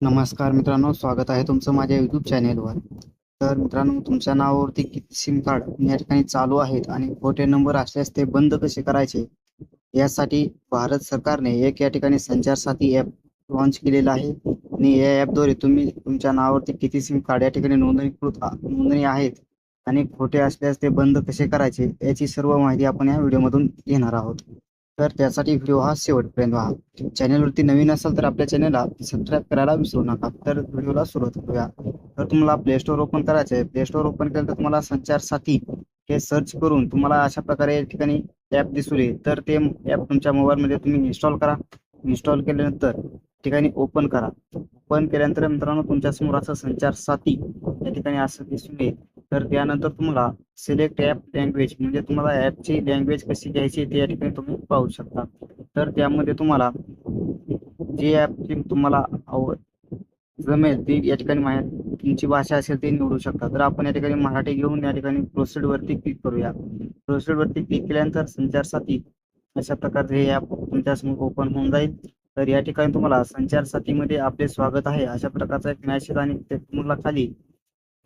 नमस्कार मित्रांनो स्वागत आहे तुमचं माझ्या युट्यूब चॅनेलवर तर मित्रांनो तुमच्या नावावरती किती सिम कार्ड या ठिकाणी चालू आहेत आणि खोटे नंबर असल्यास ते बंद कसे करायचे? यासाठी भारत सरकारने एक या ठिकाणी संचार साथी ॲप लॉन्च केलेलं आहे. आणि या ॲपद्वारे तुम्ही तुमच्या नावावरती किती सिम कार्ड या ठिकाणी नोंदणीकृत नोंदणी आहेत आणि खोटे असल्यास ते बंद कसे करायचे? याची सर्व माहिती आपण या व्हिडिओमधून घेणार आहोत. तर त्यासाठी व्हिडिओ हा शेवटपर्यंत व्हा चॅनलवरती नवीन असाल तर आपल्या चॅनलला सबस्क्राईब करायला विसरू नका. तर व्हिडिओला सुरुवात करूया. तर तुम्हाला प्ले स्टोअर ओपन करायचं आहे. प्ले स्टोअर ओपन केलं तर तुम्हाला संचार साथी हे सर्च करून तुम्हाला अशा प्रकारे या ठिकाणी ॲप दिसू येईल. तर ते ॲप तुमच्या मोबाईलमध्ये तुम्ही इन्स्टॉल करा. इन्स्टॉल केल्यानंतर ठिकाणी ओपन करा. ओपन केल्यानंतर मित्रांनो तुमच्यासमोर असं संचार साथी या ठिकाणी असं दिसून येईल. तर त्यानंतर तुम्हाला सिलेक्ट ॲप लँग्वेज म्हणजे तुम्हाला ॲपची लँग्वेज कशी घ्यायची ते या ठिकाणी तुम्ही पाहू शकता. तर त्यामध्ये तुम्हाला जे ॲप तुम्हाला आव जमेल ती या ठिकाणी मा तुमची भाषा असेल ती निवडू शकता. तर आपण या ठिकाणी मराठी घेऊन या ठिकाणी प्रोसिडवरती क्लिक करूया. प्रोसिडवरती क्लिक केल्यानंतर संचार साथी अशा प्रकारचे हे ॲप तुमच्यासमोर ओपन होऊन जाईल. तर या ठिकाणी तुम्हाला संचार साथीमध्ये आपले स्वागत आहे. अशा प्रकारचा एक मॅसेज आणि ते तुम्हाला खाली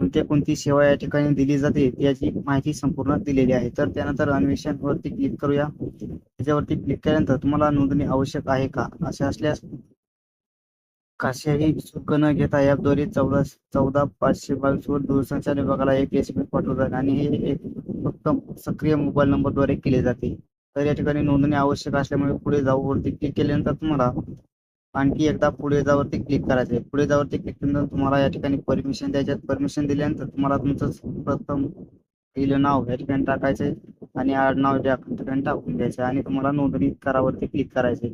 कोणत्या कोणती सेवा या ठिकाणी दिली जाते याची माहिती संपूर्ण दिलेली आहे. तर त्यानंतर अन्वेषण वरती क्लिक करूया. त्याच्यावरती क्लिक केल्यानंतर तुम्हाला नोंदणी आवश्यक आहे का? असे असल्यास कशाही शुल्क न घेता ॲपद्वारे चौदा चौदा पाचशे बावीस वर दूरसंचार विभागाला एक एस एम एस पाठवतात आणि हे एक फक्त सक्रिय मोबाईल नंबरद्वारे केले जाते. तर या ठिकाणी नोंदणी आवश्यक असल्यामुळे पुढे जाऊ वरती क्लिक केल्यानंतर तुम्हाला आणखी एकदा पुढे जावरती क्लिक करायचे. पुढे जावरती क्लिक केल्यानंतर तुम्हाला या ठिकाणी परमिशन द्यायच्यात परमिशन दिल्यानंतर तुम्हाला तुमचं प्रथम पहिलं नाव या ठिकाणी टाकायचे आणि आडनाव या ठिकाणी टाकून द्यायचे आणि तुम्हाला नोंदणी करावरती क्लिक करायचे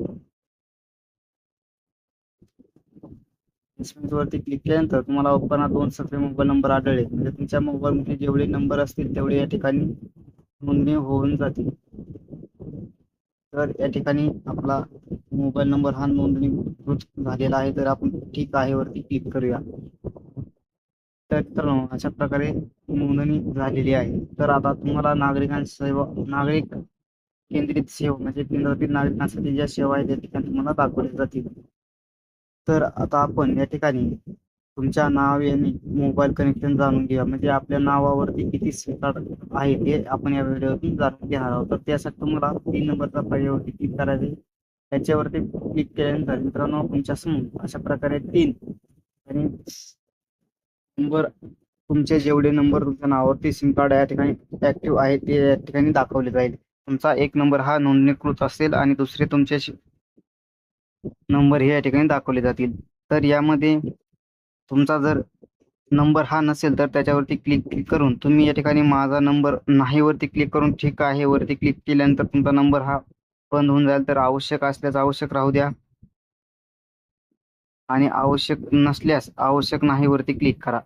वरती क्लिक केल्यानंतर तुम्हाला ओपन दोन सक्रिय मोबाईल नंबर आढळले. म्हणजे तुमच्या मोबाईलमध्ये जेवढे नंबर असतील तेवढे या ठिकाणी नोंदणी होऊन जातील. तर या ठिकाणी आपला मोबाईल नंबर हा नोंदणीकृत झालेला आहे. तर आपण ठीक आहे वरती क्लिक करूया. तर अशा प्रकारे नोंदणी झालेली आहे. तर आता तुम्हाला नागरिकांची सेवा नागरिक केंद्रित सेवा म्हणजे केंद्रातील नागरिकांसाठी ज्या सेवा आहेत त्या ठिकाणी तुम्हाला दाखवल्या जातील. तर आता आपण या ठिकाणी तुमच्या नावाने मोबाईल कनेक्शन जाणून घेऊया म्हणजे आपल्या नावावरती किती सिम कार्ड आहे ते आपण या व्हिडिओतून जाणून घेणार आहोत. तर त्यासाठी तुम्हाला तीन नंबरचा पर्यायवरती क्लिक करायचे. त्याच्यावरती क्लिक केल्यानंतर मित्रांनो तुमच्यासमोर अशा प्रकारे तीन आणि नंबर तुमचे जेवढे नंबर तुमच्या नावावरती सिम कार्ड या ठिकाणी ऍक्टिव्ह आहे ते या ठिकाणी दाखवले जाईल. तुमचा एक नंबर हा नोंदणीकृत असेल आणि दुसरे तुमचे नंबर हे या ठिकाणी दाखवले जातील. तर यामध्ये तुमचा जर नंबर हा नसेल तर त्याच्यावरती क्लिक क्लिक करून तुम्ही या ठिकाणी माझा नंबर नाही वरती क्लिक करून ठीक आहे वरती क्लिक केल्यानंतर तुमचा नंबर हा बंद होऊन जाईल. तर आवश्यक असल्यास आवश्यक राहू द्या. आणि आवश्यक नसल्यास आवश्यक नाही वरती क्लिक करा.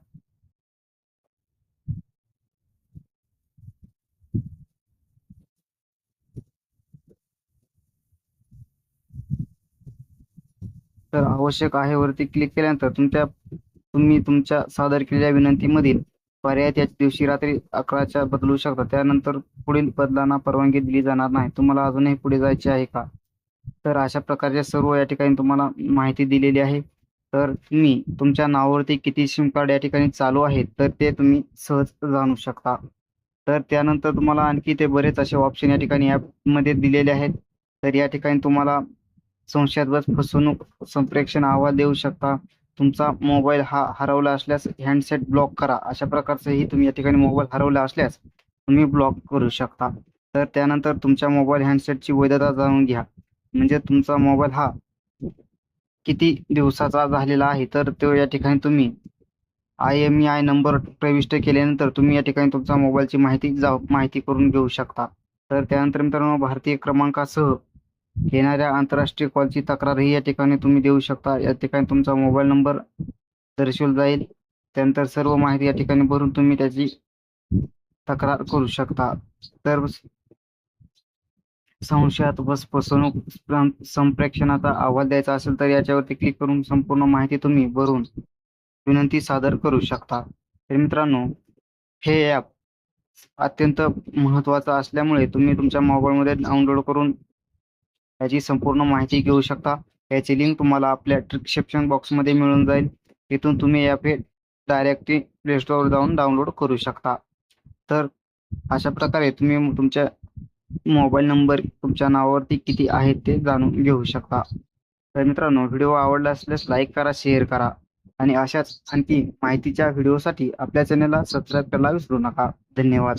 तर आवश्यक आहे वरती क्लिक केल्यानंतर तुमच्या तुम्ही तुमच्या सादर केलेल्या विनंतीमधील पर्याय त्याच दिवशी रात्री अकराच्या बदलू शकता. त्यानंतर पुढील बदलांना परवानगी दिली जाणार नाही. तुम्हाला अजूनही पुढे जायचे आहे का? तर अशा प्रकारच्या सर्व या ठिकाणी तुम्हाला माहिती दिलेली आहे. तर तुम्ही तुमच्या नावावरती किती सिम कार्ड या ठिकाणी चालू आहेत तर ते तुम्ही सहज जाणू शकता. तर त्यानंतर तुम्हाला आणखी ते बरेच असे ऑप्शन या ठिकाणी ॲपमध्ये दिलेले आहेत. तर या ठिकाणी तुम्हाला संशयात फसवणूक संप्रेक्षण अहवाल देऊ शकता. तुमचा मोबाईल हा हरवला असल्यास हँडसेट ब्लॉक करा. अशा प्रकारचंही तुम्ही या ठिकाणी मोबाईल हरवला असल्यास तुम्ही ब्लॉक करू शकता. तर त्यानंतर तुमच्या मोबाईल हँडसेटची वैधता जाणून घ्या. म्हणजे तुमचा मोबाईल हा किती दिवसाचा झालेला आहे तर तो या ठिकाणी तुम्ही I M E I number प्रविष्ट केल्यानंतर तुम्ही या ठिकाणी तुमचा मोबाईलची माहिती जा माहिती करून घेऊ शकता. तर त्यानंतर मित्रांनो भारतीय क्रमांकासह येणाऱ्या आंतरराष्ट्रीय कॉलची तक्रारही या ठिकाणी तुम्ही देऊ शकता. या ठिकाणी तुमचा मोबाईल नंबर दर्शवला जाईल. त्यानंतर सर्व माहिती या ठिकाणी भरून तुम्ही त्याची तक्रार करू शकता. तर संशयात बस फसवणूक संप्रेक्षणाचा अहवाल द्यायचा असेल तर याच्यावरती क्लिक करून संपूर्ण माहिती तुम्ही भरून विनंती सादर करू शकता. तर मित्रांनो हे ॲप अत्यंत महत्त्वाचं असल्यामुळे तुम्ही तुमच्या मोबाईलमध्ये डाउनलोड करून याची संपूर्ण माहिती घेऊ शकता. याची लिंक तुम्हाला आपल्या डिस्क्रिप्शन बॉक्समध्ये मिळून जाईल. तिथून तुम्ही ॲप हे डायरेक्टली प्लेस्टोरवर जाऊन डाउनलोड करू शकता. तर अशा प्रकारे तुम्ही तुमच्या मोबाईल नंबर तुमच्या नावावरती किती आहेत ते जाणून घेऊ शकता. तर मित्रांनो व्हिडिओ आवडला असल्यास लाईक करा शेअर करा. आणि अशाच आणखी माहितीच्या व्हिडिओसाठी आपल्या चॅनलला सबस्क्राईब करायला विसरू नका. धन्यवाद.